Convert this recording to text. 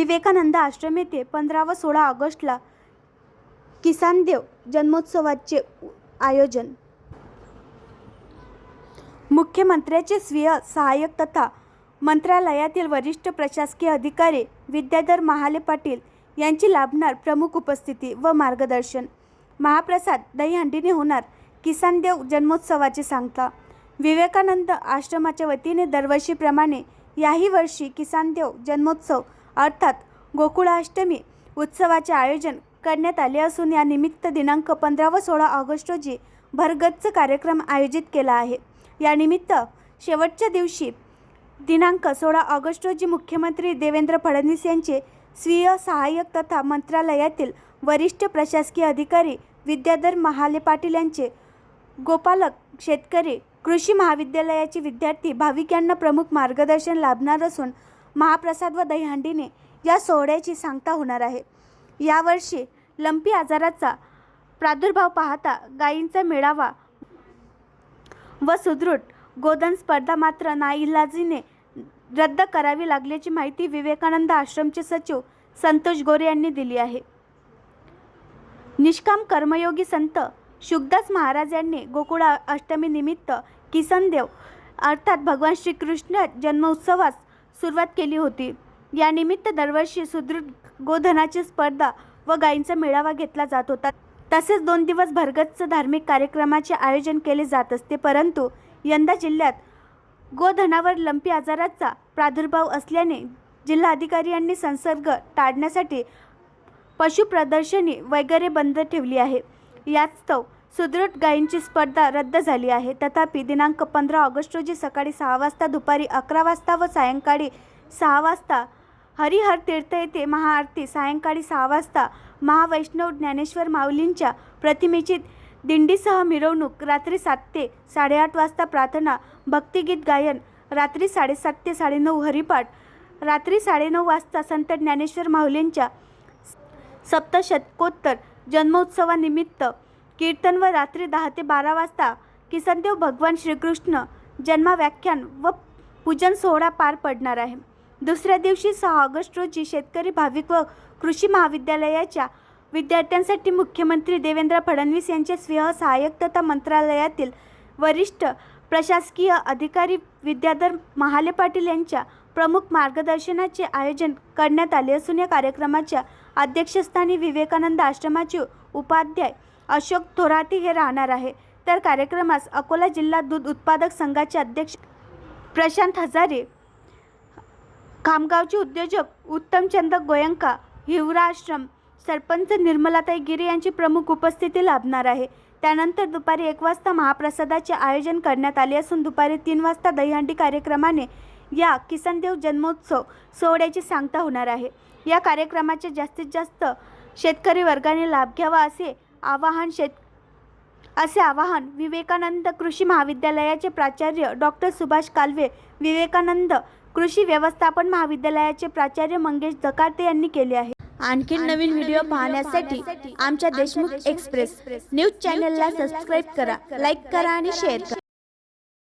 विवेकानंद आश्रम येथे पंधरा व सोळा ऑगस्टला किसान देव जन्मोत्सवाचे आयोजन. मुख्यमंत्र्याचे स्वीय सहाय्यक तथा मंत्रालयातील वरिष्ठ प्रशासकीय अधिकारी विद्याधर महाले पाटील यांची लाभणार प्रमुख उपस्थिती व मार्गदर्शन. महाप्रसाद दहीहंडीने होणार किसान देव जन्मोत्सवाची सांगता. विवेकानंद आश्रमाच्या वतीने दरवर्षीप्रमाणे याही वर्षी किसान देव जन्मोत्सव अर्थात गोकुळाष्टमी उत्सवाचे आयोजन करण्यात आले असून या निमित्त दिनांक पंधरा व सोळा ऑगस्ट रोजी भरगच्च कार्यक्रम आयोजित केला आहे. यानिमित्त शेवटच्या दिवशी दिनांक सोळा ऑगस्ट रोजी मुख्यमंत्री देवेंद्र फडणवीस यांचे स्वीय सहाय्यक तथा मंत्रालयातील वरिष्ठ प्रशासकीय अधिकारी विद्याधर महाले पाटील यांचे गोपालक शेतकरी कृषी महाविद्यालयाचे विद्यार्थी भाविक यांना प्रमुख मार्गदर्शन लाभणार असून महाप्रसाद व दहीहंडीने या सोहळ्याची सांगता होणार आहे. यावर्षी लंपी आजाराचा प्रादुर्भाव पाहता गायींचा मेळावा व सुदृढ गोधन स्पर्धा मात्र नाईलाजीने रद्द करावी लागल्याची माहिती विवेकानंद आश्रमचे सचिव संतोष गोरे यांनी दिली आहे. निष्काम कर्मयोगी संत शुकदास महाराज यांनी गोकुळा अष्टमीनिमित्त किसनदेव किसन देव अर्थात भगवान श्रीकृष्ण जन्मोत्सवास सुरुवात केली होती. यानिमित्त दरवर्षी सुदृढ गोधनाची स्पर्धा व गायींचा मेळावा घेतला जात होता. तसेच दोन दिवस भरगच्च धार्मिक कार्यक्रमाचे आयोजन केले जात असते. परंतु यंदा जिल्ह्यात गोधनावर लंपी आजाराचा प्रादुर्भाव असल्याने जिल्हाधिकारी यांनी संसर्ग टाळण्यासाठी पशुप्रदर्शनी वगैरे बंद ठेवली आहे. यास्तव सुदृढ गायींची स्पर्धा रद्द झाली आहे. तथापि दिनांक पंधरा ऑगस्ट रोजी सकाळी सहा वाजता दुपारी अकरा वाजता व सायंकाळी सहा वाजता हरिहर तीर्थ येथे महाआरती सायंकाळी सहा वाजता महावैष्णव ज्ञानेश्वर माऊलींच्या प्रतिमेची दिंडीसह मिरवणूक रात्री सात ते साडेआठ वाजता प्रार्थना भक्तिगीत गायन रात्री साडेसात ते साडेनऊ हरिपाठ रात्री साडेनऊ वाजता संत ज्ञानेश्वर माऊलींच्या सप्तशतकोत्तर जन्मोत्सवानिमित्त कीर्तन व रात्री दहा ते बारा वाजता किसनदेव भगवान श्रीकृष्ण जन्माव्याख्यान व पूजन सोहळा पार पडणार आहे. दुसऱ्या दिवशी सहा ऑगस्ट रोजी शेतकरी भाविक व कृषी महाविद्यालयाच्या विद्यार्थ्यांसाठी मुख्यमंत्री देवेंद्र फडणवीस यांचे स्वीह सहाय्यक तथा मंत्रालयातील वरिष्ठ प्रशासकीय अधिकारी विद्याधर महाले पाटील यांच्या प्रमुख मार्गदर्शनाचे आयोजन करण्यात आले असून या कार्यक्रमाच्या अध्यक्षस्थानी विवेकानंद आश्रमाचे उपाध्याय अशोक थोराती हे राहणार आहे. तर कार्यक्रमास अकोला जिल्हा दूध उत्पादक संघाचे अध्यक्ष प्रशांत हजारे खामगावचे उद्योजक उत्तमचंद गोयंका हिवरा आश्रम सरपंच निर्मलाताई गिरे यांची प्रमुख उपस्थिती लाभणार आहे. त्यानंतर दुपारी एक वाजता महाप्रसादाचे आयोजन करण्यात आले असून दुपारी तीन वाजता दहीहंडी कार्यक्रमाने या किसनदेव जन्मोत्सव सोहळ्याची सांगता होणार आहे. या कार्यक्रमाचे जास्तीत जास्त शेतकरी वर्गाने लाभ घ्यावा असे आवाहन शेत असे आवाहन विवेकानंद कृषी महाविद्यालयाचे प्राचार्य डॉक्टर सुभाष कालवे विवेकानंद कृषी व्यवस्थापन महाविद्यालयाचे प्राचार्य मंगेश जकार्ते यांनी केले आहे. आणखी नवीन व्हिडिओ पाहण्यासाठी आमच्या देशमुख एक्सप्रेस न्यूज चॅनलला सबस्क्राईब करा लाईक करा आणि शेअर करा.